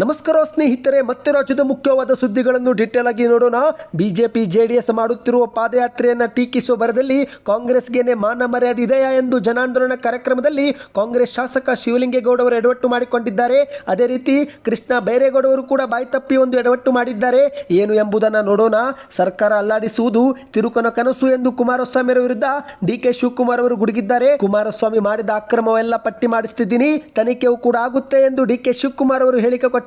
ನಮಸ್ಕಾರ ಸ್ನೇಹಿತರೆ, ಮತ್ತೆ ರಾಜ್ಯದ ಮುಖ್ಯವಾದ ಸುದ್ದಿಗಳನ್ನು ಡಿಟೇಲ್ ಆಗಿ ನೋಡೋಣ. ಬಿಜೆಪಿ, ಜೆಡಿಎಸ್ ಮಾಡುತ್ತಿರುವ ಪಾದಯಾತ್ರೆಯನ್ನ ಟೀಕಿಸುವ ಬರದಲ್ಲಿ ಕಾಂಗ್ರೆಸ್ಗೆನೆ ಮಾನ ಮರ್ಯಾದೆ ಇದೆಯಾ ಎಂದು ಜನಾಂದೋಲನ ಕಾರ್ಯಕ್ರಮದಲ್ಲಿ ಕಾಂಗ್ರೆಸ್ ಶಾಸಕ ಶಿವಲಿಂಗೇಗೌಡ ಅವರು ಎಡವಟ್ಟು ಮಾಡಿಕೊಂಡಿದ್ದಾರೆ. ಅದೇ ರೀತಿ ಕೃಷ್ಣ ಬೈರೇಗೌಡ ಅವರು ಕೂಡ ಬಾಯಿ ತಪ್ಪಿ ಒಂದು ಎಡವಟ್ಟು ಮಾಡಿದ್ದಾರೆ. ಏನು ಎಂಬುದನ್ನು ನೋಡೋಣ. ಸರ್ಕಾರ ಅಲ್ಲಾಡಿಸುವುದು ತಿರುಕನ ಕನಸು ಎಂದು ಕುಮಾರಸ್ವಾಮಿ ವಿರುದ್ಧ ಡಿ ಕೆ ಶಿವಕುಮಾರ್ ಅವರು ಗುಡುಗಿದ್ದಾರೆ. ಕುಮಾರಸ್ವಾಮಿ ಮಾಡಿದ ಅಕ್ರಮವೆಲ್ಲ ಪಟ್ಟಿ ಮಾಡಿಸ್ತಿದ್ದೀನಿ. ತನಿಖೆಯೂ ಕೂಡ ಆಗುತ್ತೆ ಎಂದು ಡಿ ಕೆ ಶಿವಕುಮಾರ್ ಅವರು ಹೇಳಿಕೆ ಕೊಟ್ಟಿದ್ದಾರೆ.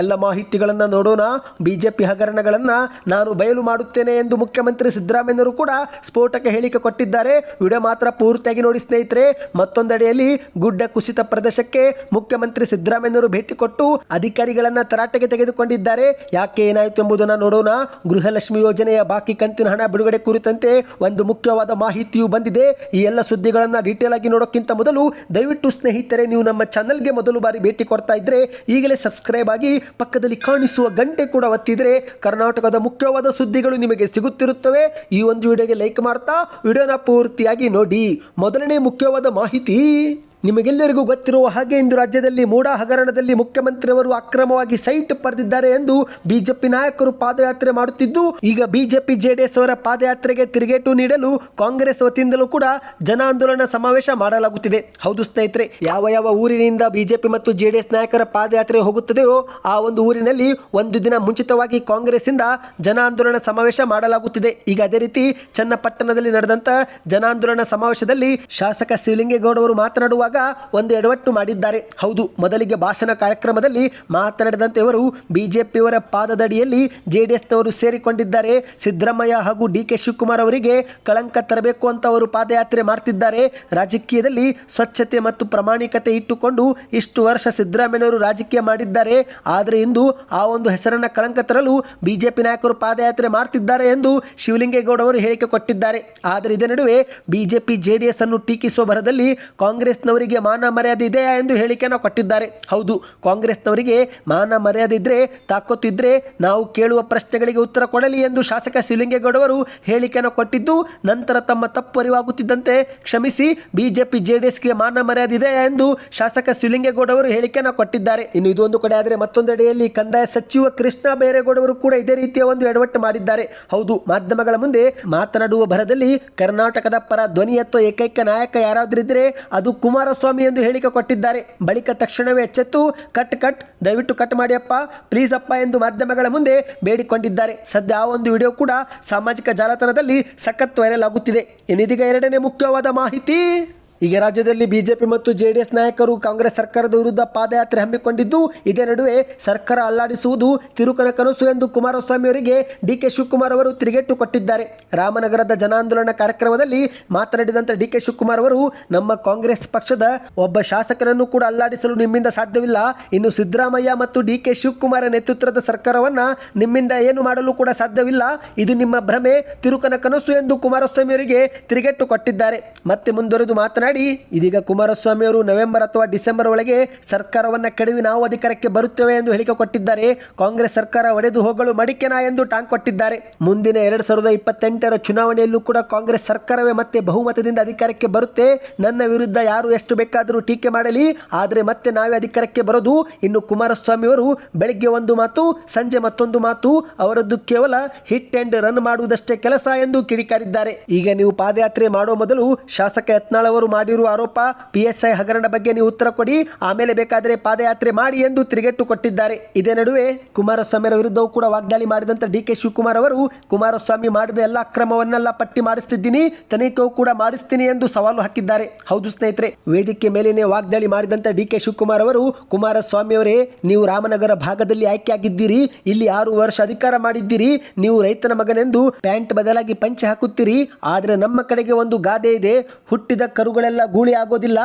ಎಲ್ಲ ಮಾಹಿತಿಗಳನ್ನು ನೋಡೋಣ. ಬಿಜೆಪಿ ಹಗರಣಗಳನ್ನು ನಾನು ಬಯಲು ಮಾಡುತ್ತೇನೆ ಎಂದು ಮುಖ್ಯಮಂತ್ರಿ ಸಿದ್ದರಾಮಯ್ಯರು ಕೂಡ ಸ್ಫೋಟಕ ಹೇಳಿಕೆ ಕೊಟ್ಟಿದ್ದಾರೆ. ವಿಡಿಯೋ ಮಾತ್ರ ಪೂರ್ತಿಯಾಗಿ ನೋಡಿ ಸ್ನೇಹಿತರೆ. ಮತ್ತೊಂದೆಡೆಯಲ್ಲಿ ಗುಡ್ಡ ಕುಸಿತ ಪ್ರದೇಶಕ್ಕೆ ಮುಖ್ಯಮಂತ್ರಿ ಸಿದ್ದರಾಮಯ್ಯರು ಭೇಟಿ ಕೊಟ್ಟು ಅಧಿಕಾರಿಗಳನ್ನ ತರಾಟೆಗೆ ತೆಗೆದುಕೊಂಡಿದ್ದಾರೆ. ಯಾಕೆ ಏನಾಯಿತು ಎಂಬುದನ್ನು ನೋಡೋಣ. ಗೃಹಲಕ್ಷ್ಮಿ ಯೋಜನೆಯ ಬಾಕಿ ಕಂತಿನ ಹಣ ಬಿಡುಗಡೆ ಕುರಿತಂತೆ ಒಂದು ಮುಖ್ಯವಾದ ಮಾಹಿತಿಯು ಬಂದಿದೆ. ಈ ಎಲ್ಲ ಸುದ್ದಿಗಳನ್ನ ಡೀಟೇಲ್ ಆಗಿ ನೋಡೋಕ್ಕಿಂತ ಮೊದಲು ದಯವಿಟ್ಟು ಸ್ನೇಹಿತರೆ, ನೀವು ನಮ್ಮ ಚಾನಲ್ಗೆ ಮೊದಲು ಬಾರಿ ಭೇಟಿ ಕೊಡ್ತಾ ಇದ್ರೆ ಈಗಲೇ ಸಬ್ಸ್ಕ್ರೈಬ್ ಆಗಿ ಪಕ್ಕದಲ್ಲಿ ಕಾಣಿಸುವ ಗಂಟೆ ಕೂಡ ಒತ್ತಿದ್ರೆ ಕರ್ನಾಟಕದ ಮುಖ್ಯವಾದ ಸುದ್ದಿಗಳು ನಿಮಗೆ ಸಿಗುತ್ತಿರುತ್ತವೆ. ಈ ಒಂದು ವಿಡಿಯೋಗೆ ಲೈಕ್ ಮಾಡ್ತಾ, ವಿಡಿಯೋನ ಪೂರ್ತಿಯಾಗಿ ನೋಡಿ. ಮೊದಲನೇ ಮುಖ್ಯವಾದ ಮಾಹಿತಿ. ನಿಮಗೆಲ್ಲರಿಗೂ ಗೊತ್ತಿರುವ ಹಾಗೆ ಇಂದು ರಾಜ್ಯದಲ್ಲಿ ಮೂಡ ಹಗರಣದಲ್ಲಿ ಮುಖ್ಯಮಂತ್ರಿಯವರು ಅಕ್ರಮವಾಗಿ ಸೈಟ್ ಪಡೆದಿದ್ದಾರೆ ಎಂದು ಬಿಜೆಪಿ ನಾಯಕರು ಪಾದಯಾತ್ರೆ ಮಾಡುತ್ತಿದ್ದು, ಈಗ ಬಿಜೆಪಿ ಜೆಡಿಎಸ್ ಅವರ ಪಾದಯಾತ್ರೆಗೆ ತಿರುಗೇಟು ನೀಡಲು ಕಾಂಗ್ರೆಸ್ ವತಿಯಿಂದಲೂ ಕೂಡ ಜನ ಆಂದೋಲನ ಸಮಾವೇಶ ಮಾಡಲಾಗುತ್ತಿದೆ. ಹೌದು ಸ್ನೇಹಿತರೆ, ಯಾವ ಯಾವ ಊರಿನಿಂದ ಬಿಜೆಪಿ ಮತ್ತು ಜೆಡಿಎಸ್ ನಾಯಕರ ಪಾದಯಾತ್ರೆ ಹೋಗುತ್ತದೆಯೋ ಆ ಒಂದು ಊರಿನಲ್ಲಿ ಒಂದು ದಿನ ಮುಂಚಿತವಾಗಿ ಕಾಂಗ್ರೆಸ್ ಇಂದ ಜನ ಆಂದೋಲನ ಸಮಾವೇಶ ಮಾಡಲಾಗುತ್ತಿದೆ. ಈಗ ಅದೇ ರೀತಿ ಚನ್ನಪಟ್ಟಣದಲ್ಲಿ ನಡೆದಂತ ಜನಾಂದೋಲನ ಸಮಾವೇಶದಲ್ಲಿ ಶಾಸಕ ಶಿವಲಿಂಗೇಗೌಡ ಅವರು ಮಾತನಾಡುವಾಗ ಒಂದು ಎಡವಟ್ಟು ಮಾಡಿದ್ದಾರೆ. ಹೌದು, ಮೊದಲಿಗೆ ಭಾಷಣ ಕಾರ್ಯಕ್ರಮದಲ್ಲಿ ಮಾತನಾಡಿದಂತೆ ಇವರು ಬಿಜೆಪಿಯವರ ಪಾದದಡಿಯಲ್ಲಿ ಜೆಡಿಎಸ್ನವರು ಸೇರಿಕೊಂಡಿದ್ದಾರೆ. ಸಿದ್ದರಾಮಯ್ಯ ಹಾಗೂ ಡಿ ಕೆ ಶಿವಕುಮಾರ್ ಅವರಿಗೆ ಕಳಂಕ ತರಬೇಕು ಅಂತ ಅವರು ಪಾದಯಾತ್ರೆ ಮಾಡ್ತಿದ್ದಾರೆ. ರಾಜಕೀಯದಲ್ಲಿ ಸ್ವಚ್ಛತೆ ಮತ್ತು ಪ್ರಾಮಾಣಿಕತೆ ಇಟ್ಟುಕೊಂಡು ಇಷ್ಟು ವರ್ಷ ಸಿದ್ದರಾಮಯ್ಯವರು ರಾಜಕೀಯ ಮಾಡಿದ್ದಾರೆ. ಆದರೆ ಇಂದು ಆ ಒಂದು ಹೆಸರನ್ನು ಕಳಂಕ ತರಲು ಬಿಜೆಪಿ ನಾಯಕರು ಪಾದಯಾತ್ರೆ ಮಾಡ್ತಿದ್ದಾರೆ ಎಂದು ಶಿವಲಿಂಗೇಗೌಡ ಅವರು ಹೇಳಿಕೆ ಕೊಟ್ಟಿದ್ದಾರೆ. ಆದರೆ ಇದೇ ನಡುವೆ ಬಿಜೆಪಿ, ಜೆಡಿಎಸ್ ಅನ್ನು ಟೀಕಿಸುವ ಭರದಲ್ಲಿ ಕಾಂಗ್ರೆಸ್ನವರಿಗೆ ಮಾನ ಮರ್ಯಾದೆ ಇದೆಯಾ ಎಂದು ಹೇಳಿಕೆಯನ್ನು ಕೊಟ್ಟಿದ್ದಾರೆ. ಹೌದು, ಕಾಂಗ್ರೆಸ್ನವರಿಗೆ ಮಾನ ಮರ್ಯಾದೆ ಇದ್ರೆ ತಾಕತ್ತಿದ್ರೆ ನಾವು ಕೇಳುವ ಪ್ರಶ್ನೆಗಳಿಗೆ ಉತ್ತರ ಕೊಡಲಿ ಎಂದು ಶಾಸಕ ಶಿವಲಿಂಗೇಗೌಡ ಅವರು ಹೇಳಿಕೆಯನ್ನು ಕೊಟ್ಟಿದ್ದು, ನಂತರ ತಮ್ಮ ತಪ್ಪು ಅರಿವಾಗುತ್ತಿದ್ದಂತೆ ಕ್ಷಮಿಸಿ, ಬಿಜೆಪಿ, ಜೆಡಿಎಸ್ಗೆ ಮಾನ ಮರ್ಯಾದೆ ಇದೆಯಾ ಎಂದು ಶಾಸಕ ಶಿವಲಿಂಗೇಗೌಡ ಅವರು ಹೇಳಿಕೆಯನ್ನು ಕೊಟ್ಟಿದ್ದಾರೆ. ಇನ್ನು ಇದೊಂದು ಕಡೆ ಆದರೆ ಮತ್ತೊಂದೆಡೆಯಲ್ಲಿ ಕಂದಾಯ ಸಚಿವ ಕೃಷ್ಣ ಬೈರೇಗೌಡವರು ಕೂಡ ಇದೇ ರೀತಿಯ ಒಂದು ಎಡವಟ್ಟು ಮಾಡಿದ್ದಾರೆ. ಹೌದು, ಮಾಧ್ಯಮಗಳ ಮುಂದೆ ಮಾತನಾಡುವ ಭರದಲ್ಲಿ ಕರ್ನಾಟಕದ ಪರ ಧ್ವನಿ ಅಥವಾ ಏಕೈಕ ನಾಯಕ ಯಾರಾದ್ರಿದ್ರೆ, ಅದು ಕುಮಾರಸ್ವಾಮಿ ಎಂದು ಹೇಳಿಕೆ ಕೊಟ್ಟಿದ್ದಾರೆ. ಬಳಿಕ ತಕ್ಷಣವೇ ಎಚ್ಚೆತ್ತು. Cut cut. ದಯವಿಟ್ಟು ಕಟ್ ಮಾಡಿಯಪ್ಪ ಪ್ಲೀಸ್ ಅಪ್ಪ ಎಂದು ಮಾಧ್ಯಮಗಳ ಮುಂದೆ ಬೇಡಿಕೊಂಡಿದ್ದಾರೆ. ಸದ್ಯ ಆ ಒಂದು ವಿಡಿಯೋ ಕೂಡ ಸಾಮಾಜಿಕ ಜಾಲತಾಣದಲ್ಲಿ ಸಖತ್ ವೈರಲ್ ಆಗುತ್ತಿದೆ. ಇನ್ನಿದೀಗ ಎರಡನೇ ಮುಖ್ಯವಾದ ಮಾಹಿತಿ. ಈಗ ರಾಜ್ಯದಲ್ಲಿ ಬಿಜೆಪಿ ಮತ್ತು ಜೆಡಿಎಸ್ ನಾಯಕರು ಕಾಂಗ್ರೆಸ್ ಸರ್ಕಾರದ ವಿರುದ್ಧ ಪಾದಯಾತ್ರೆ ಹಮ್ಮಿಕೊಂಡಿದ್ದು, ಇದೇ ನಡುವೆ ಸರ್ಕಾರ ಅಲ್ಲಾಡಿಸುವುದು ತಿರುಕನ ಕನಸು ಎಂದು ಕುಮಾರಸ್ವಾಮಿ ಅವರಿಗೆ ಡಿಕೆ ಶಿವಕುಮಾರ್ ಅವರು ತಿರುಗೇಟು ಕೊಟ್ಟಿದ್ದಾರೆ. ರಾಮನಗರದ ಜನಾಂದೋಲನ ಕಾರ್ಯಕ್ರಮದಲ್ಲಿ ಮಾತನಾಡಿದಂತ ಡಿಕೆ ಶಿವಕುಮಾರ್ ಅವರು, ನಮ್ಮ ಕಾಂಗ್ರೆಸ್ ಪಕ್ಷದ ಒಬ್ಬ ಶಾಸಕರನ್ನು ಕೂಡ ಅಲ್ಲಾಡಿಸಲು ನಿಮ್ಮಿಂದ ಸಾಧ್ಯವಿಲ್ಲ. ಇನ್ನು ಸಿದ್ದರಾಮಯ್ಯ ಮತ್ತು ಡಿ ಕೆ ಶಿವಕುಮಾರ ನೇತೃತ್ವದ ಸರ್ಕಾರವನ್ನ ನಿಮ್ಮಿಂದ ಏನು ಮಾಡಲು ಕೂಡ ಸಾಧ್ಯವಿಲ್ಲ. ಇದು ನಿಮ್ಮ ಭ್ರಮೆ ತಿರುಕನ ಕನಸು ಎಂದು ಕುಮಾರಸ್ವಾಮಿ ಅವರಿಗೆ ತಿರುಗೇಟು ಕೊಟ್ಟಿದ್ದಾರೆ. ಮತ್ತೆ ಮುಂದುವರೆದು ಮಾತನಾಡಿ ಇದೀಗ ಕುಮಾರಸ್ವಾಮಿ ಅವರು ನವೆಂಬರ್ ಅಥವಾ ಡಿಸೆಂಬರ್ ಒಳಗೆ ಸರ್ಕಾರವನ್ನ ಕೆಡವಿ ನಾವು ಅಧಿಕಾರಕ್ಕೆ ಬರುತ್ತೇವೆ ಎಂದು ಹೇಳಿಕೆ ಕೊಟ್ಟಿದ್ದಾರೆ. ಕಾಂಗ್ರೆಸ್ ಸರ್ಕಾರ ಒಡೆದು ಹೋಗಲು ಮಡಿಕೆನಾ ಎಂದು ಟಾಂಗ್ ಕೊಟ್ಟಿದ್ದಾರೆ. ಮುಂದಿನ ಎರಡ್ ಸಾವಿರದ ಇಪ್ಪತ್ತೆಂಟರ ಚುನಾವಣೆಯಲ್ಲೂ ಕೂಡ ಕಾಂಗ್ರೆಸ್ ಸರ್ಕಾರವೇ ಮತ್ತೆ ಬಹುಮತದಿಂದ ಅಧಿಕಾರಕ್ಕೆ ಬರುತ್ತೆ. ನನ್ನ ವಿರುದ್ಧ ಯಾರು ಎಷ್ಟು ಬೇಕಾದರೂ ಟೀಕೆ ಮಾಡಲಿ, ಆದರೆ ಮತ್ತೆ ನಾವೇ ಅಧಿಕಾರಕ್ಕೆ ಬರೋದು. ಇನ್ನು ಕುಮಾರಸ್ವಾಮಿ ಅವರು ಬೆಳಗ್ಗೆ ಒಂದು ಮಾತು, ಸಂಜೆ ಮತ್ತೊಂದು ಮಾತು, ಅವರದ್ದು ಕೇವಲ ಹಿಟ್ ಅಂಡ್ ರನ್ ಮಾಡುವುದಷ್ಟೇ ಕೆಲಸ ಎಂದು ಕಿಡಿಕಾರಿದ್ದಾರೆ. ಈಗ ನೀವು ಪಾದಯಾತ್ರೆ ಮಾಡುವ ಮೊದಲು ಶಾಸಕ ಯತ್ನಾಳ್ ಅವರು ಮಾಡಿರುವ ಆರೋಪ ಪಿಎಸ್ಐ ಹಗರಣ ಬಗ್ಗೆ ನೀವು ಉತ್ತರ ಕೊಡಿ. ಆಮೇಲೆ ಬೇಕಾದರೆ ಪಾದಯಾತ್ರೆ ಮಾಡಿ ಎಂದು ತಿರುಗೇಟು ಕೊಟ್ಟಿದ್ದಾರೆ. ಇದೇ ನಡುವೆ ಕುಮಾರಸ್ವಾಮಿ ವಿರುದ್ಧವೂ ಕೂಡ ವಾಗ್ದಾಳಿ ಮಾಡಿದಂತ ಡಿ ಕೆ ಶಿವಕುಮಾರ್ ಅವರು, ಕುಮಾರಸ್ವಾಮಿ ಮಾಡಿದ ಎಲ್ಲ ಅಕ್ರಮವನ್ನೆಲ್ಲ ಪಟ್ಟಿ ಮಾಡಿಸ್ತಿದ್ದೀನಿ. ತನಿಖೆಯೂ ಕೂಡ ಮಾಡಿಸ್ತೀನಿ ಎಂದು ಸವಾಲು ಹಾಕಿದ್ದಾರೆ. ಹೌದು ಸ್ನೇಹಿತರೆ, ವೇದಿಕೆ ಮೇಲೇನೆ ವಾಗ್ದಾಳಿ ಮಾಡಿದಂತ ಡಿ ಕೆ ಶಿವಕುಮಾರ್ ಅವರು ಕುಮಾರಸ್ವಾಮಿ ಅವರೇ ನೀವು ರಾಮನಗರ ಭಾಗದಲ್ಲಿ ಆಯ್ಕೆಯಾಗಿದ್ದೀರಿ. ಇಲ್ಲಿ ಆರು ವರ್ಷ ಅಧಿಕಾರ ಮಾಡಿದ್ದೀರಿ. ನೀವು ರೈತನ ಮಗನೆಂದು ಪ್ಯಾಂಟ್ ಬದಲಾಗಿ ಪಂಚೆ ಹಾಕುತ್ತೀರಿ. ಆದರೆ ನಮ್ಮ ಕಡೆಗೆ ಒಂದು ಗಾದೆ ಇದೆ. ಹುಟ್ಟಿದ ಕರುಗಳೆಲ್ಲ ಗೂಳಿ ಆಗೋದಿಲ್ಲ.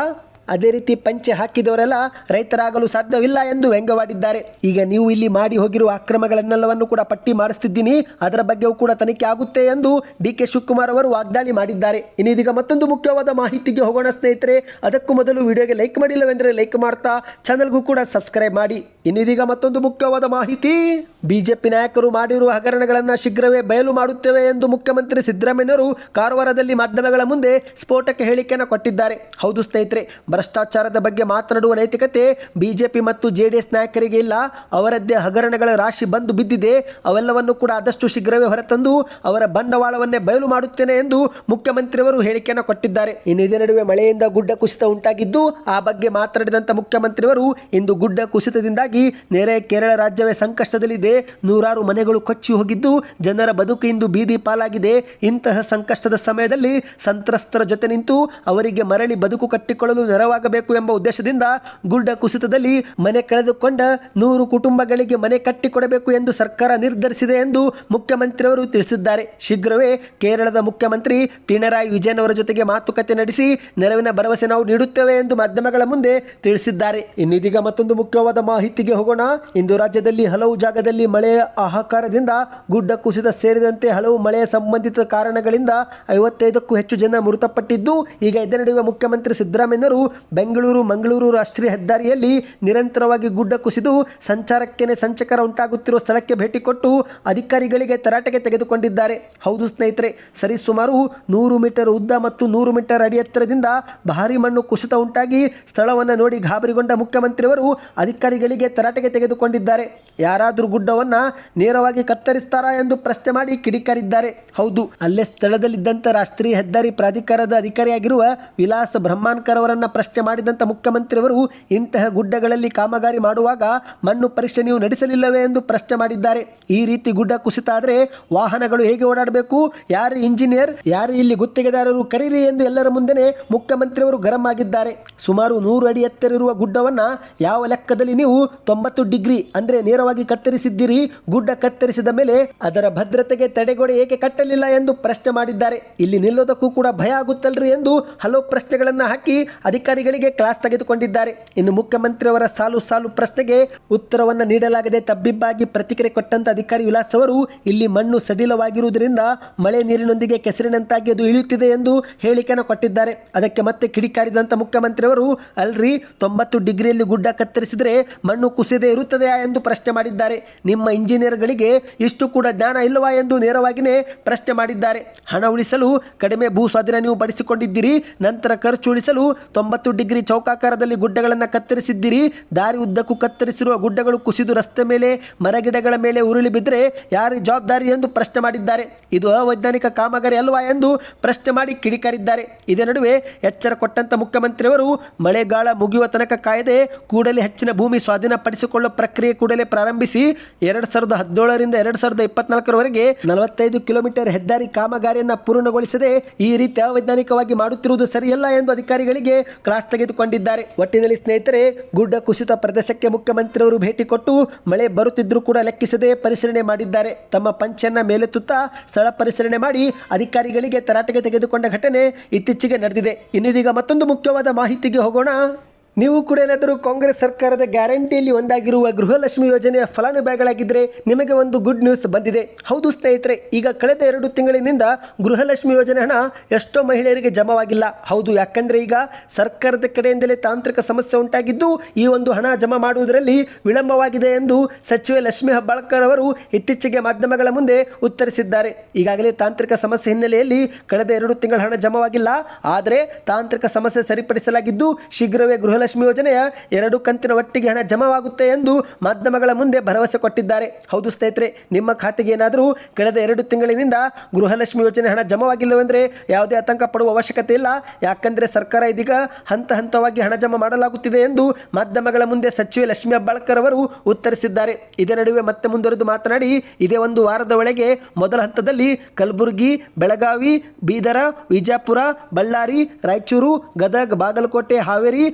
ಅದೇ ರೀತಿ ಪಂಚೆ ಹಾಕಿದವರೆಲ್ಲ ರೈತರಾಗಲು ಸಾಧ್ಯವಿಲ್ಲ ಎಂದು ವ್ಯಂಗ್ಯವಾಡಿದ್ದಾರೆ. ಈಗ ನೀವು ಇಲ್ಲಿ ಮಾಡಿ ಹೋಗಿರುವ ಅಕ್ರಮಗಳನ್ನೆಲ್ಲವನ್ನು ಕೂಡ ಪಟ್ಟಿ ಮಾಡಿಸ್ತಿದ್ದೀನಿ. ಅದರ ಬಗ್ಗೆಯೂ ಕೂಡ ತನಿಖೆ ಆಗುತ್ತೆ ಎಂದು ಡಿ ಕೆ ಶಿವಕುಮಾರ್ ಅವರು ವಾಗ್ದಾಳಿ ಮಾಡಿದ್ದಾರೆ. ಇನ್ನೀಗ ಮತ್ತೊಂದು ಮುಖ್ಯವಾದ ಮಾಹಿತಿಗೆ ಹೋಗೋಣ ಸ್ನೇಹಿತರೆ, ಅದಕ್ಕೂ ಮೊದಲು ವಿಡಿಯೋಗೆ ಲೈಕ್ ಮಾಡಿಲ್ಲವೆಂದರೆ ಲೈಕ್ ಮಾಡ್ತಾ ಚಾನಲ್ಗೂ ಕೂಡ ಸಬ್ಸ್ಕ್ರೈಬ್ ಮಾಡಿ. ಇನ್ನೀಗ ಮತ್ತೊಂದು ಮುಖ್ಯವಾದ ಮಾಹಿತಿ, ಬಿಜೆಪಿ ನಾಯಕರು ಮಾಡಿರುವ ಹಗರಣಗಳನ್ನು ಶೀಘ್ರವೇ ಬಯಲು ಮಾಡುತ್ತೇವೆ ಎಂದು ಮುಖ್ಯಮಂತ್ರಿ ಸಿದ್ದರಾಮಯ್ಯನವರು ಕಾರವಾರದಲ್ಲಿ ಮಾಧ್ಯಮಗಳ ಮುಂದೆ ಸ್ಫೋಟಕ ಹೇಳಿಕೆಯನ್ನು ಕೊಟ್ಟಿದ್ದಾರೆ. ಹೌದು ಸ್ನೇಹಿತರೆ ಭ್ರಷ್ಟಾಚಾರದ ಬಗ್ಗೆ ಮಾತನಾಡುವ ನೈತಿಕತೆ ಬಿಜೆಪಿ ಮತ್ತು ಜೆಡಿಎಸ್ ನಾಯಕರಿಗೆ ಇಲ್ಲ. ಅವರದ್ದೇ ಹಗರಣಗಳ ರಾಶಿ ಬಂದು ಬಿದ್ದಿದೆ. ಅವೆಲ್ಲವನ್ನು ಕೂಡ ಆದಷ್ಟು ಶೀಘ್ರವೇ ಹೊರತಂದು ಅವರ ಬಂಡವಾಳವನ್ನೇ ಬಯಲು ಮಾಡುತ್ತೇನೆ ಎಂದು ಮುಖ್ಯಮಂತ್ರಿಯವರು ಹೇಳಿಕೆಯನ್ನು ಕೊಟ್ಟಿದ್ದಾರೆ. ಇನ್ನು ಇದೇ ನಡುವೆ ಮಳೆಯಿಂದ ಗುಡ್ಡ ಕುಸಿತ ಉಂಟಾಗಿದ್ದು, ಆ ಬಗ್ಗೆ ಮಾತನಾಡಿದಂಥ ಮುಖ್ಯಮಂತ್ರಿಯವರು ಇಂದು ಗುಡ್ಡ ಕುಸಿತದಿಂದಾಗಿ ನೆರೆ ಕೇರಳ ರಾಜ್ಯವೇ ಸಂಕಷ್ಟದಲ್ಲಿದೆ. ನೂರಾರು ಮನೆಗಳು ಕೊಚ್ಚಿ ಹೋಗಿದ್ದು, ಜನರ ಬದುಕು ಇಂದು ಬೀದಿ ಪಾಲಾಗಿದೆ. ಇಂತಹ ಸಂಕಷ್ಟದ ಸಮಯದಲ್ಲಿ ಸಂತ್ರಸ್ತರ ಜೊತೆ ನಿಂತು ಅವರಿಗೆ ಮರಳಿ ಬದುಕು ಕಟ್ಟಿಕೊಳ್ಳಲು ನೆರವಾಗಬೇಕು ಎಂಬ ಉದ್ದೇಶದಿಂದ ಗುಡ್ಡ ಕುಸಿತದಲ್ಲಿ ಮನೆ ಕಳೆದುಕೊಂಡ ನೂರು ಕುಟುಂಬಗಳಿಗೆ ಮನೆ ಕಟ್ಟಿಕೊಡಬೇಕು ಎಂದು ಸರ್ಕಾರ ನಿರ್ಧರಿಸಿದೆ ಎಂದು ಮುಖ್ಯಮಂತ್ರಿಯವರು ತಿಳಿಸಿದ್ದಾರೆ. ಶೀಘ್ರವೇ ಕೇರಳದ ಮುಖ್ಯಮಂತ್ರಿ ಪಿಣರಾಯಿ ವಿಜಯನ್ ಅವರ ಜೊತೆಗೆ ಮಾತುಕತೆ ನಡೆಸಿ ನೆರವಿನ ಭರವಸೆ ನಾವು ನೀಡುತ್ತೇವೆ ಎಂದು ಮಾಧ್ಯಮಗಳ ಮುಂದೆ ತಿಳಿಸಿದ್ದಾರೆ. ಇನ್ನಿದೀಗ ಮತ್ತೊಂದು ಮುಖ್ಯವಾದ ಮಾಹಿತಿಗೆ ಹೋಗೋಣ. ಇಂದು ರಾಜ್ಯದಲ್ಲಿ ಹಲವು ಜಾಗದಲ್ಲಿ ಮಳೆಯ ಆಹಾಕಾರದಿಂದ ಗುಡ್ಡ ಕುಸಿತ ಸೇರಿದಂತೆ ಹಲವು ಮಳೆಯ ಸಂಬಂಧಿತ ಕಾರಣಗಳಿಂದ ಐವತ್ತೈದಕ್ಕೂ ಹೆಚ್ಚು ಜನ ಮೃತಪಟ್ಟಿದ್ದು, ಈಗ ಇದೇ ನಡುವೆ ಮುಖ್ಯಮಂತ್ರಿ ಸಿದ್ದರಾಮಯ್ಯರು ಬೆಂಗಳೂರು ಮಂಗಳೂರು ರಾಷ್ಟ್ರೀಯ ಹೆದ್ದಾರಿಯಲ್ಲಿ ನಿರಂತರವಾಗಿ ಗುಡ್ಡ ಕುಸಿದು ಸಂಚಾರಕ್ಕೇನೆ ಸಂಚಕರ ಉಂಟಾಗುತ್ತಿರುವ ಸ್ಥಳಕ್ಕೆ ಭೇಟಿ ಕೊಟ್ಟು ಅಧಿಕಾರಿಗಳಿಗೆ ತರಾಟೆಗೆ ತೆಗೆದುಕೊಂಡಿದ್ದಾರೆ. ಹೌದು ಸ್ನೇಹಿತರೆ ಸರಿಸುಮಾರು ನೂರು ಮೀಟರ್ ಉದ್ದ ಮತ್ತು ನೂರು ಮೀಟರ್ ಅಡಿ ಎತ್ತರದಿಂದ ಭಾರಿ ಮಣ್ಣು ಕುಸಿತ ಉಂಟಾಗಿ ಸ್ಥಳವನ್ನು ನೋಡಿ ಗಾಬರಿಗೊಂಡ ಮುಖ್ಯಮಂತ್ರಿಯವರು ಅಧಿಕಾರಿಗಳಿಗೆ ತರಾಟೆಗೆ ತೆಗೆದುಕೊಂಡಿದ್ದಾರೆ. ಯಾರಾದರೂ ಗುಡ್ಡವನ್ನ ನೇರವಾಗಿ ಕತ್ತರಿಸ್ತಾರಾ ಎಂದು ಪ್ರಶ್ನೆ ಮಾಡಿ ಕಿಡಿಕಾರಿದ್ದಾರೆ. ಹೌದು, ಅಲ್ಲೇ ಸ್ಥಳದಲ್ಲಿದ್ದಂಥ ರಾಷ್ಟ್ರೀಯ ಹೆದ್ದಾರಿ ಪ್ರಾಧಿಕಾರದ ಅಧಿಕಾರಿಯಾಗಿರುವ ವಿಲಾಸ್ ಬ್ರಹ್ಮಾನ್ಕರ್ ಅವರನ್ನ ಮಾಡಿದಂಥ ಮುಖ್ಯಮಂತ್ರಿಯವರು ಇಂತಹ ಗುಡ್ಡಗಳಲ್ಲಿ ಕಾಮಗಾರಿ ಮಾಡುವಾಗ ಮಣ್ಣು ಪರೀಕ್ಷೆ ನೀವು ನಡೆಸಲಿಲ್ಲವೇ ಎಂದು ಪ್ರಶ್ನೆ ಮಾಡಿದ್ದಾರೆ. ಈ ರೀತಿ ಗುಡ್ಡ ಕುಸಿತ ಆದರೆ ವಾಹನಗಳು ಹೇಗೆ ಓಡಾಡಬೇಕು? ಯಾರು ಇಂಜಿನಿಯರ್? ಯಾರು ಇಲ್ಲಿ ಗುತ್ತಿಗೆದಾರರು ಕರೀರಿ ಎಂದು ಎಲ್ಲರ ಮುಂದೆನೆ ಮುಖ್ಯಮಂತ್ರಿಯವರು ಗರಂ ಆಗಿದ್ದಾರೆ. ಸುಮಾರು ನೂರು ಅಡಿ ಎತ್ತರ ಇರುವ ಗುಡ್ಡವನ್ನ ಯಾವ ಲೆಕ್ಕದಲ್ಲಿ ನೀವು ತೊಂಬತ್ತು ಡಿಗ್ರಿ ಅಂದ್ರೆ ನೇರವಾಗಿ ಕತ್ತರಿಸಿದ್ದೀರಿ, ಗುಡ್ಡ ಕತ್ತರಿಸಿದ ಮೇಲೆ ಅದರ ಭದ್ರತೆಗೆ ತಡೆಗೋಡೆ ಏಕೆ ಕಟ್ಟಲಿಲ್ಲ ಎಂದು ಪ್ರಶ್ನೆ ಮಾಡಿದ್ದಾರೆ. ಇಲ್ಲಿ ನಿಲ್ಲೋದಕ್ಕೂ ಕೂಡ ಭಯ ಆಗುತ್ತಲ್ರಿ ಎಂದು ಹಲವು ಪ್ರಶ್ನೆಗಳನ್ನ ಹಾಕಿ ಅಧಿಕಾರಿಗಳಿಗೆ ಕ್ಲಾಸ್ ತೆಗೆದುಕೊಂಡಿದ್ದಾರೆ. ಇನ್ನು ಮುಖ್ಯಮಂತ್ರಿಯವರ ಸಾಲು ಸಾಲು ಪ್ರಶ್ನೆಗೆ ಉತ್ತರವನ್ನ ನೀಡಲಾಗದೆ ತಬ್ಬಿಬ್ಬಾಗಿ ಪ್ರತಿಕ್ರಿಯೆ ಕೊಟ್ಟಂತ ಅಧಿಕಾರಿ ವಿಲಾಸ್ ಅವರು, ಇಲ್ಲಿ ಮಣ್ಣು ಸಡಿಲವಾಗಿರುವುದರಿಂದ ಮಳೆ ನೀರಿನೊಂದಿಗೆ ಕೆಸರಿನಂತಾಗಿ ಅದು ಇಳಿಯುತ್ತಿದೆ ಎಂದು ಹೇಳಿಕೆಯನ್ನು ಕೊಟ್ಟಿದ್ದಾರೆ. ಅದಕ್ಕೆ ಮತ್ತೆ ಕಿಡಿಕಾರಿದಂತ ಮುಖ್ಯಮಂತ್ರಿಯವರು, ಅಲ್ರಿ, ತೊಂಬತ್ತು ಡಿಗ್ರಿಯಲ್ಲಿ ಗುಡ್ಡ ಕತ್ತರಿಸಿದರೆ ಮಣ್ಣು ಕುಸಿದೇ ಇರುತ್ತದೆಯಾ ಎಂದು ಪ್ರಶ್ನೆ ಮಾಡಿದ್ದಾರೆ. ನಿಮ್ಮ ಇಂಜಿನಿಯರ್ಗಳಿಗೆ ಇಷ್ಟು ಕೂಡ ಜ್ಞಾನ ಇಲ್ಲವಾ ಎಂದು ನೇರವಾಗಿಯೇ ಪ್ರಶ್ನೆ ಮಾಡಿದ್ದಾರೆ. ಹಣ ಉಳಿಸಲು ಕಡಿಮೆ ಭೂ ಸ್ವಾಧೀನ ನೀವು ಪಡಿಸಿಕೊಂಡಿದ್ದೀರಿ ನಂತರ ಖರ್ಚು ಉಳಿಸಲು ತೊಂಬತ್ತು ಡಿಗ್ರಿ ಚೌಕಾಕಾರದಲ್ಲಿ ಗುಡ್ಡಗಳನ್ನು ಕತ್ತರಿಸಿದ್ದೀರಿ. ದಾರಿ ಉದ್ದಕ್ಕೂ ಕತ್ತರಿಸಿರುವ ಗುಡ್ಡಗಳು ಕುಸಿದು ರಸ್ತೆ ಮೇಲೆ, ಮರಗಿಡಗಳ ಮೇಲೆ ಉರುಳಿ ಬಿದ್ದರೆ ಯಾರು ಜವಾಬ್ದಾರಿ ಎಂದು ಪ್ರಶ್ನೆ ಮಾಡಿದ್ದಾರೆ. ಇದು ಅವೈಜ್ಞಾನಿಕ ಕಾಮಗಾರಿ ಅಲ್ವಾ ಎಂದು ಪ್ರಶ್ನೆ ಮಾಡಿ ಕಿಡಿಕಾರಿದ್ದಾರೆ. ಇದೇ ನಡುವೆ ಎಚ್ಚರ ಕೊಟ್ಟಂತ ಮುಖ್ಯಮಂತ್ರಿಯವರು, ಮಳೆಗಾಲ ಮುಗಿಯುವ ತನಕ ಕಾಯ್ದೆ ಕೂಡಲೇ ಹೆಚ್ಚಿನ ಭೂಮಿ ಸ್ವಾಧೀನಪಡಿಸಿಕೊಳ್ಳುವ ಪ್ರಕ್ರಿಯೆ ಕೂಡಲೇ ಪ್ರಾರಂಭಿಸಿ, ಎರಡು ಸಾವಿರದ ಹದಿನೇಳರಿಂದ ಎರಡು ಸಾವಿರದ ಇಪ್ಪತ್ನಾಲ್ಕರವರೆಗೆ ನಲವತ್ತೈದು ಕಿಲೋಮೀಟರ್ ಹೆದ್ದಾರಿ ಕಾಮಗಾರಿಯನ್ನು ಪೂರ್ಣಗೊಳಿಸದೆ ಈ ರೀತಿ ಅವೈಜ್ಞಾನಿಕವಾಗಿ ಮಾಡುತ್ತಿರುವುದು ಸರಿಯಲ್ಲ ಎಂದು ಅಧಿಕಾರಿಗಳಿಗೆ ಕ್ಲಾಸ್ ತೆಗೆದುಕೊಂಡಿದ್ದಾರೆ. ಒಟ್ಟಿನಲ್ಲಿ ಸ್ನೇಹಿತರೆ, ಗುಡ್ಡ ಕುಸಿತ ಪ್ರದೇಶಕ್ಕೆ ಮುಖ್ಯಮಂತ್ರಿಯವರು ಭೇಟಿ ಕೊಟ್ಟು ಮಳೆ ಬರುತ್ತಿದ್ದರೂ ಕೂಡ ಲೆಕ್ಕಿಸದೆ ಪರಿಶೀಲನೆ ಮಾಡಿದ್ದಾರೆ. ತಮ್ಮ ಪಂಚನ್ನ ಮೇಲೆತ್ತುತ್ತಾ ಸ್ಥಳ ಪರಿಶೀಲನೆ ಮಾಡಿ ಅಧಿಕಾರಿಗಳಿಗೆ ತರಾಟೆಗೆ ತೆಗೆದುಕೊಂಡ ಘಟನೆ ಇತ್ತೀಚೆಗೆ ನಡೆದಿದೆ. ಇನ್ನಿದೀಗ ಮತ್ತೊಂದು ಮುಖ್ಯವಾದ ಮಾಹಿತಿಗೆ ಹೋಗೋಣ. ನೀವು ಕೂಡ ಏನಾದರೂ ಕಾಂಗ್ರೆಸ್ ಸರ್ಕಾರದ ಗ್ಯಾರಂಟಿಯಲ್ಲಿ ಒಂದಾಗಿರುವ ಗೃಹಲಕ್ಷ್ಮಿ ಯೋಜನೆಯ ಫಲಾನುಭವಿಗಳಾಗಿದ್ದರೆ ನಿಮಗೆ ಒಂದು ಗುಡ್ ನ್ಯೂಸ್ ಬಂದಿದೆ. ಹೌದು ಸ್ನೇಹಿತರೆ, ಈಗ ಕಳೆದ ಎರಡು ತಿಂಗಳಿನಿಂದ ಗೃಹಲಕ್ಷ್ಮಿ ಯೋಜನೆ ಹಣ ಎಷ್ಟೋ ಮಹಿಳೆಯರಿಗೆ ಜಮಾವಾಗಿಲ್ಲ. ಹೌದು, ಯಾಕಂದರೆ ಈಗ ಸರ್ಕಾರದ ಕಡೆಯಿಂದಲೇ ತಾಂತ್ರಿಕ ಸಮಸ್ಯೆ ಉಂಟಾಗಿದ್ದು ಈ ಒಂದು ಹಣ ಜಮಾ ಮಾಡುವುದರಲ್ಲಿ ವಿಳಂಬವಾಗಿದೆ ಎಂದು ಸಚಿವೆ ಲಕ್ಷ್ಮಿ ಹೆಬ್ಬಾಳ್ಕರ್ ಅವರು ಇತ್ತೀಚೆಗೆ ಮಾಧ್ಯಮಗಳ ಮುಂದೆ ಉತ್ತರಿಸಿದ್ದಾರೆ. ಈಗಾಗಲೇ ತಾಂತ್ರಿಕ ಸಮಸ್ಯೆ ಹಿನ್ನೆಲೆಯಲ್ಲಿ ಕಳೆದ ಎರಡು ತಿಂಗಳ ಹಣ ಜಮಾವಾಗಿಲ್ಲ. ಆದರೆ ತಾಂತ್ರಿಕ ಸಮಸ್ಯೆ ಸರಿಪಡಿಸಲಾಗಿದ್ದು ಶೀಘ್ರವೇ ಗೃಹಲಕ್ಷ್ಮಿ ಯೋಜನೆಯ ಎರಡು ಕಂತಿನ ಒಟ್ಟಿಗೆ ಹಣ ಜಮಾವಾಗುತ್ತೆ ಎಂದು ಮಾಧ್ಯಮಗಳ ಮುಂದೆ ಭರವಸೆ ಕೊಟ್ಟಿದ್ದಾರೆ. ಹೌದು ಸ್ನೇಹಿತರೆ, ನಿಮ್ಮ ಖಾತೆಗೆ ಏನಾದರೂ ಕಳೆದ ಎರಡು ತಿಂಗಳಿನಿಂದ ಗೃಹಲಕ್ಷ್ಮಿ ಯೋಜನೆ ಹಣ ಜಮಾವಾಗಿಲ್ಲವೆಂದರೆ ಯಾವುದೇ ಆತಂಕ ಪಡುವ ಅವಶ್ಯಕತೆ ಇಲ್ಲ. ಯಾಕಂದರೆ ಸರ್ಕಾರ ಇದೀಗ ಹಂತ ಹಂತವಾಗಿ ಹಣ ಜಮಾ ಮಾಡಲಾಗುತ್ತಿದೆ ಎಂದು ಮಾಧ್ಯಮಗಳ ಮುಂದೆ ಸಚಿವೆ ಲಕ್ಷ್ಮಿ ಹೆಬ್ಬಾಳ್ಕರ್ ಅವರು ಉತ್ತರಿಸಿದ್ದಾರೆ. ಇದೇ ನಡುವೆ ಮತ್ತೆ ಮುಂದುವರೆದು ಮಾತನಾಡಿ, ಇದೇ ಒಂದು ವಾರದ ಒಳಗೆ ಮೊದಲ ಹಂತದಲ್ಲಿ ಕಲಬುರಗಿ, ಬೆಳಗಾವಿ, ಬೀದರ ವಿಜಯಪುರ ಬಳ್ಳಾರಿ, ರಾಯಚೂರು, ಗದಗ, ಬಾಗಲಕೋಟೆ, ಹಾವೇರಿ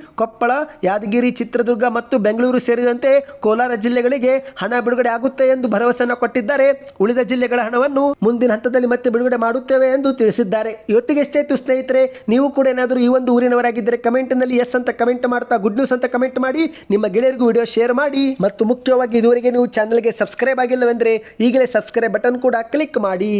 ಕೊಪ್ಪಳ, ಯಾದಗಿರಿ, ಚಿತ್ರದುರ್ಗ ಮತ್ತು ಬೆಂಗಳೂರು ಸೇರಿದಂತೆ ಕೋಲಾರ ಜಿಲ್ಲೆಗಳಿಗೆ ಹಣ ಬಿಡುಗಡೆ ಆಗುತ್ತೆ ಎಂದು ಭರವಸೆಯನ್ನು ಕೊಟ್ಟಿದ್ದಾರೆ. ಉಳಿದ ಜಿಲ್ಲೆಗಳ ಹಣವನ್ನು ಮುಂದಿನ ಹಂತದಲ್ಲಿ ಮತ್ತೆ ಬಿಡುಗಡೆ ಮಾಡುತ್ತೇವೆ ಎಂದು ತಿಳಿಸಿದ್ದಾರೆ. ಇವತ್ತಿಗೆಷ್ಟೇ ಸ್ನೇಹಿತರೆ, ನೀವು ಕೂಡ ಏನಾದರೂ ಈ ಒಂದು ಊರಿನವರಾಗಿದ್ದರೆ ಕಮೆಂಟ್ನಲ್ಲಿ ಎಸ್ ಅಂತ ಕಮೆಂಟ್ ಮಾಡ್ತಾ, ಗುಡ್ ನ್ಯೂಸ್ ಅಂತ ಕಮೆಂಟ್ ಮಾಡಿ, ನಿಮ್ಮ ಗೆಳೆಯರಿಗೂ ವಿಡಿಯೋ ಶೇರ್ ಮಾಡಿ. ಮತ್ತು ಮುಖ್ಯವಾಗಿ ಇದುವರೆಗೆ ನೀವು ಚಾನಲ್ಗೆ ಸಬ್ಸ್ಕ್ರೈಬ್ ಆಗಿಲ್ಲವೆಂದರೆ ಈಗಲೇ ಸಬ್ಸ್ಕ್ರೈಬ್ ಬಟನ್ ಕೂಡ ಕ್ಲಿಕ್ ಮಾಡಿ.